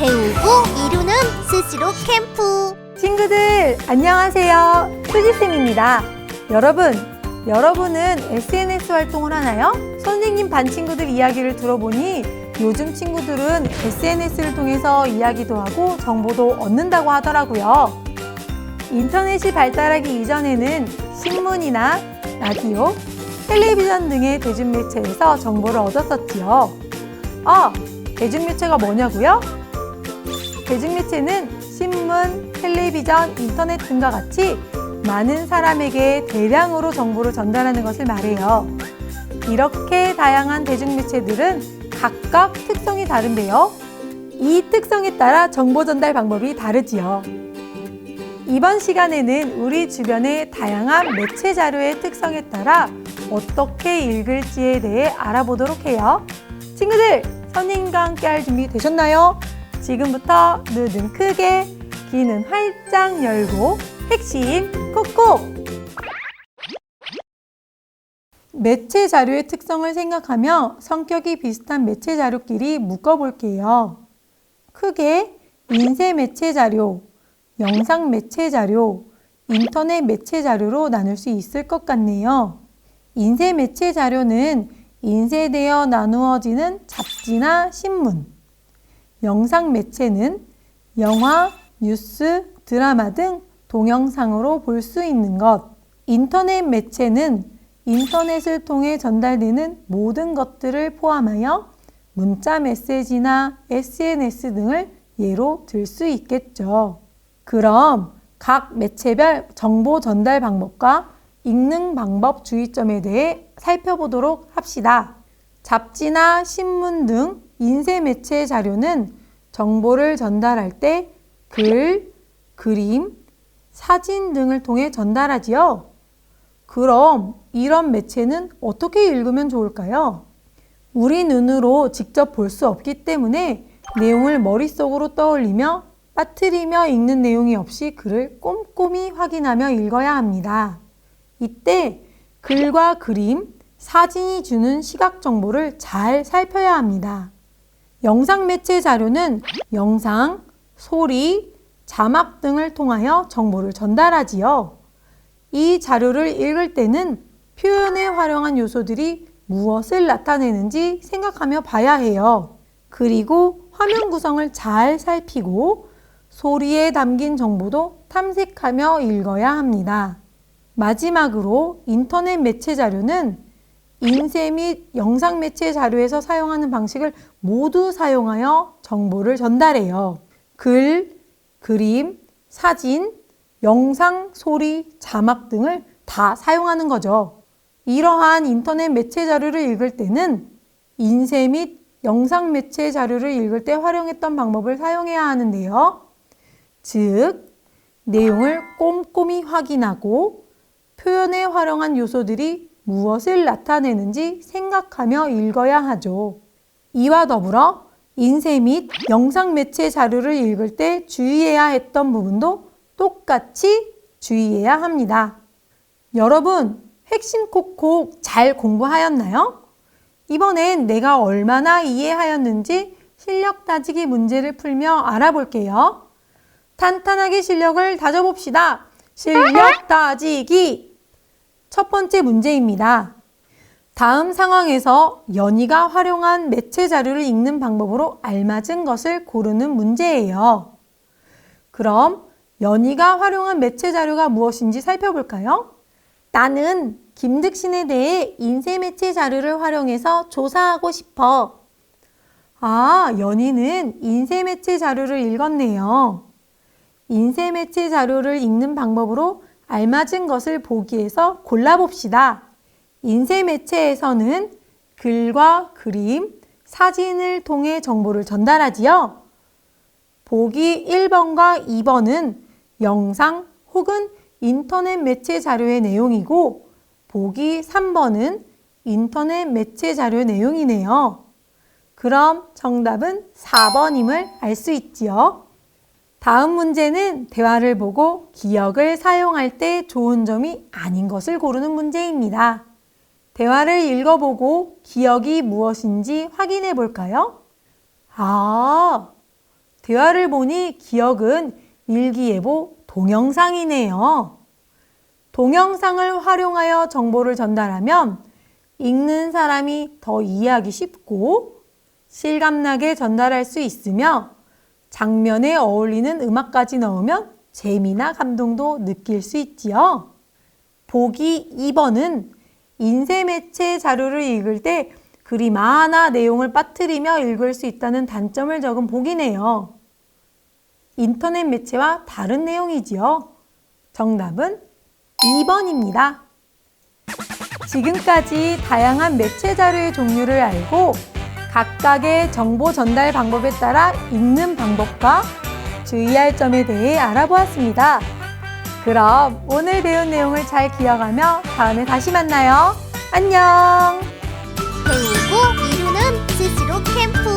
배우고 이루는 스스로 캠프. 친구들 안녕하세요 수지쌤입니다 여러분 여러분은 SNS 활동을 하나요? 선생님 반 친구들 이야기를 들어보니 요즘 친구들은 SNS를 통해서 이야기도 하고 정보도 얻는다고 하더라고요 인터넷이 발달하기 이전에는 신문이나 라디오, 텔레비전 등의 대중매체에서 정보를 얻었었지요 아 대중매체가 뭐냐고요? 대중 매체는 신문, 텔레비전, 인터넷 등과 같이 많은 사람에게 대량으로 정보를 전달하는 것을 말해요. 이렇게 다양한 대중 매체들은 각각 특성이 다른데요. 이 특성에 따라 정보 전달 방법이 다르지요. 이번 시간에는 우리 주변의 다양한 매체 자료의 특성에 따라 어떻게 읽을지에 대해 알아보도록 해요. 친구들, 선생님과 함께 할 준비 되셨나요? 지금부터 눈은 크게, 귀는 활짝 열고 핵심 콕콕! 매체 자료의 특성을 생각하며 성격이 비슷한 매체 자료끼리 묶어볼게요. 크게 인쇄 매체 자료, 영상 매체 자료, 인터넷 매체 자료로 나눌 수 있을 것 같네요. 인쇄 매체 자료는 인쇄되어 나누어지는 잡지나 신문, 영상 매체는 영화, 뉴스, 드라마 등 동영상으로 볼 수 있는 것. 인터넷 매체는 인터넷을 통해 전달되는 모든 것들을 포함하여 문자 메시지나 SNS 등을 예로 들 수 있겠죠. 그럼 각 매체별 정보 전달 방법과 읽는 방법 주의점에 대해 살펴보도록 합시다. 잡지나 신문 등 인쇄 매체 자료는 정보를 전달할 때 글, 그림, 사진 등을 통해 전달하지요. 그럼 이런 매체는 어떻게 읽으면 좋을까요? 우리 눈으로 직접 볼 수 없기 때문에 내용을 머릿속으로 떠올리며 빠뜨리며 읽는 내용이 없이 글을 꼼꼼히 확인하며 읽어야 합니다. 이때 글과 그림, 사진이 주는 시각 정보를 잘 살펴야 합니다. 영상 매체 자료는 영상, 소리, 자막 등을 통하여 정보를 전달하지요. 이 자료를 읽을 때는 표현에 활용한 요소들이 무엇을 나타내는지 생각하며 봐야 해요. 그리고 화면 구성을 잘 살피고 소리에 담긴 정보도 탐색하며 읽어야 합니다. 마지막으로 인터넷 매체 자료는 인쇄 및 영상 매체 자료에서 사용하는 방식을 모두 사용하여 정보를 전달해요. 글, 그림, 사진, 영상, 소리, 자막 등을 다 사용하는 거죠. 이러한 인터넷 매체 자료를 읽을 때는 인쇄 및 영상 매체 자료를 읽을 때 활용했던 방법을 사용해야 하는데요. 즉, 내용을 꼼꼼히 확인하고 표현에 활용한 요소들이 무엇을 나타내는지 생각하며 읽어야 하죠. 이와 더불어 인쇄 및 영상 매체 자료를 읽을 때 주의해야 했던 부분도 똑같이 주의해야 합니다. 여러분, 핵심 콕콕 잘 공부하였나요? 이번엔 내가 얼마나 이해하였는지 실력 따지기 문제를 풀며 알아볼게요. 탄탄하게 실력을 다져봅시다. 실력 따지기! 첫 번째 문제입니다. 다음 상황에서 연희가 활용한 매체 자료를 읽는 방법으로 알맞은 것을 고르는 문제예요. 그럼 연희가 활용한 매체 자료가 무엇인지 살펴볼까요? 나는 김득신에 대해 인쇄 매체 자료를 활용해서 조사하고 싶어. 아, 연희는 인쇄 매체 자료를 읽었네요. 인쇄 매체 자료를 읽는 방법으로 알맞은 것을 보기 위해서 골라봅시다. 인쇄 매체에서는 글과 그림, 사진을 통해 정보를 전달하지요. 보기 1번과 2번은 영상 혹은 인터넷 매체 자료의 내용이고 보기 3번은 인터넷 매체 자료 내용이네요. 그럼 정답은 4번임을 알 수 있지요. 다음 문제는 대화를 보고 기억을 사용할 때 좋은 점이 아닌 것을 고르는 문제입니다. 대화를 읽어보고 기억이 무엇인지 확인해 볼까요? 아, 대화를 보니 기억은 일기예보 동영상이네요. 동영상을 활용하여 정보를 전달하면 읽는 사람이 더 이해하기 쉽고 실감나게 전달할 수 있으며 장면에 어울리는 음악까지 넣으면 재미나 감동도 느낄 수 있지요. 보기 2번은 인쇄 매체 자료를 읽을 때 그림 하나 내용을 빠뜨리며 읽을 수 있다는 단점을 적은 보기네요. 인터넷 매체와 다른 내용이지요. 정답은 2번입니다. 지금까지 다양한 매체 자료의 종류를 알고 각각의 정보 전달 방법에 따라 읽는 방법과 주의할 점에 대해 알아보았습니다. 그럼 오늘 배운 내용을 잘 기억하며 다음에 다시 만나요. 안녕! 배우고 이루는 스스로 캠프